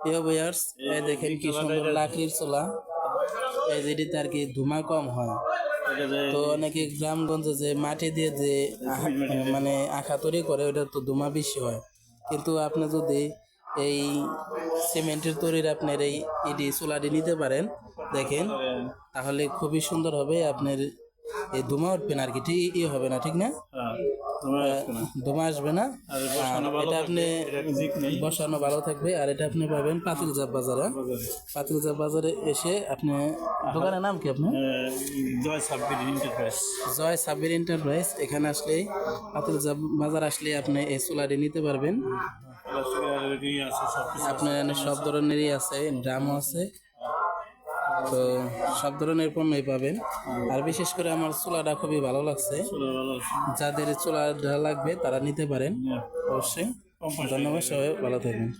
প্রিয় এই দেখেন কি সুন্দর লাকড়ির চোলা। এই যেটিতে আর কি ধুমা কম হয়। তো অনেকে গ্রামগঞ্জে যে মাটি দিয়ে যে মানে আঁকা তৈরি করে ওটা তো ধুমা বেশি হয়। কিন্তু আপনি যদি এই সিমেন্টের তৈরির আপনার এই এটি চুলাটি নিতে পারেন, দেখেন, তাহলে খুবই সুন্দর হবে আপনার এই ধুমা উঠবে না আর কি ঠিক ই হবে না ঠিক না? হ্যাঁ, আসবে না। ধুমা আসবে এটা আপনি। বসানো ভালো থাকবে আর এটা আপনি পাবেন বাজারে। বাজারে। এসে আপনি দোকানের নাম কি আপনার? আহ, জয় সাব্বির ইন্টারপ্রাইজ জয় সাবির এন্টারপ্রাইজ এখানে আসলেই বাজার আসলে আপনি এই চুলাটি নিতে পারবেন। সব কিছু আপনার সব ধরনেরই আছে ড্রামও আছে। তো সব ধরনের পণ্যই পাবেন। আর বিশেষ করে আমার চুলাটা খুবই ভালো লাগছে। যাদের চুলাটা লাগবে তারা নিতে পারেন। হ্যাঁ, অবশ্যই। ধন্যবাদ সবাই ভালো থাকবেন।